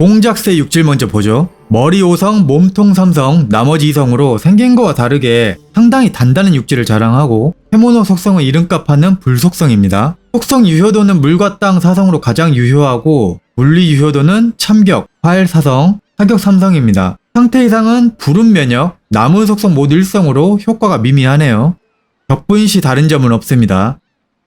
공작새 육질 먼저 보죠. 머리 5성, 몸통 3성, 나머지 2성으로 생긴 거와 다르게 상당히 단단한 육질을 자랑하고 해모노 속성은 이름값 하는 불속성입니다. 속성 유효도는 물과 땅 4성으로 가장 유효하고 물리 유효도는 참격, 활 4성, 사격 3성입니다. 상태 이상은 불운 면역, 나무 속성 모두 1성으로 효과가 미미하네요. 격분 시 다른 점은 없습니다.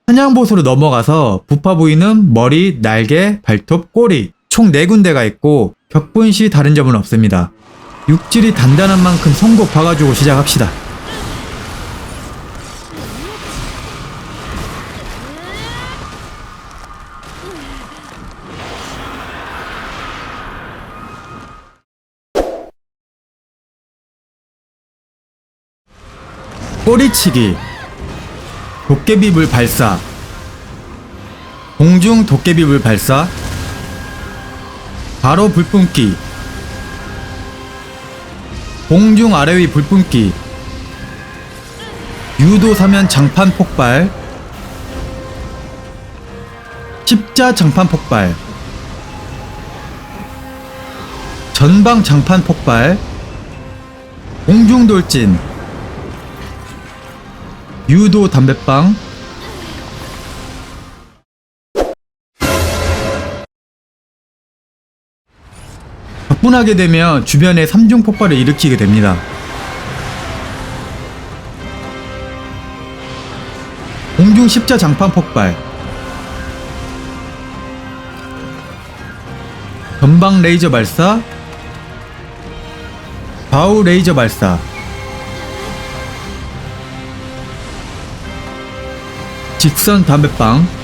사냥보수로 넘어가서 부파 부위는 머리, 날개, 발톱, 꼬리 총 4군데가 있고 격분 시 다른 점은 없습니다. 육질이 단단한 만큼 송곳 봐가지고 시작합시다. 꼬리치기 도깨비불 발사 공중 도깨비불 발사 바로 불뿜기. 공중 아래 위 불뿜기. 유도 사면 장판 폭발. 십자 장판 폭발. 전방 장판 폭발. 공중 돌진. 유도 담배빵 격분하게 되면 주변에 삼중 폭발을 일으키게 됩니다. 공중 십자 장판 폭발. 전방 레이저 발사. 좌우 레이저 발사. 직선 담배빵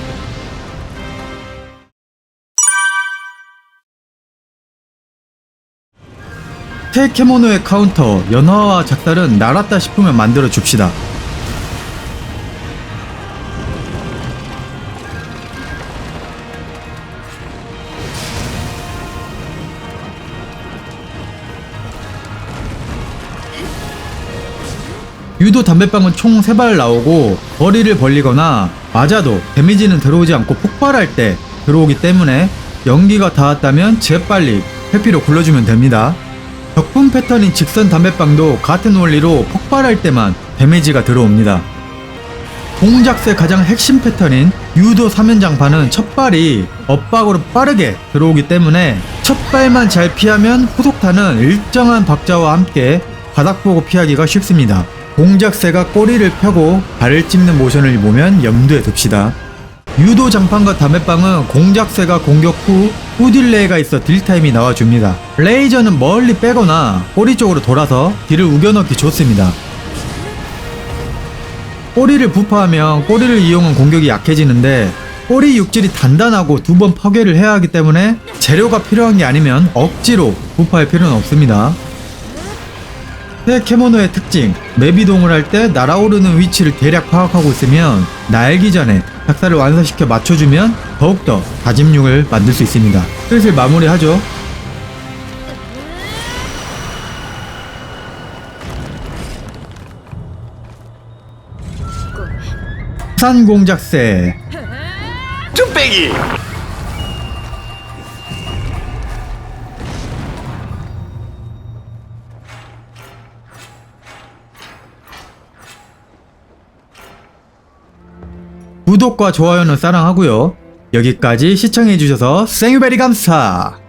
테케모노의 카운터 연화와 작살은 날았다 싶으면 만들어 줍시다. 유도 담배빵은 총 3발 나오고 거리를 벌리거나 맞아도 데미지는 들어오지 않고 폭발할 때 들어오기 때문에 연기가 닿았다면 재빨리 회피로 굴러주면 됩니다. 격분 패턴인 직선 담배빵도 같은 원리로 폭발할 때만 데미지가 들어옵니다. 공작새 가장 핵심 패턴인 유도 사면장판은 첫 발이 엇박으로 빠르게 들어오기 때문에 첫 발만 잘 피하면 후속타는 일정한 박자와 함께 바닥 보고 피하기가 쉽습니다. 공작새가 꼬리를 펴고 발을 찝는 모션을 보면 염두에 둡시다. 유도 장판과 담배빵은 공작새가 공격 후 후딜레이가 있어 딜타임이 나와줍니다. 레이저는 멀리 빼거나 꼬리 쪽으로 돌아서 딜을 우겨넣기 좋습니다. 꼬리를 부파하면 꼬리를 이용한 공격이 약해지는데 꼬리 육질이 단단하고 두 번 파괴를 해야 하기 때문에 재료가 필요한 게 아니면 억지로 부파할 필요는 없습니다. 테케모노의 특징, 맵 이동을 할 때 날아오르는 위치를 대략 파악하고 있으면 날기 전에 작사를 완성시켜 맞춰주면 더욱더 다짐육을 만들 수 있습니다. 슬슬 마무리하죠. 산공작새 뚝배기 구독과 좋아요는 사랑하고요. 여기까지 시청해주셔서 생유베리 감사!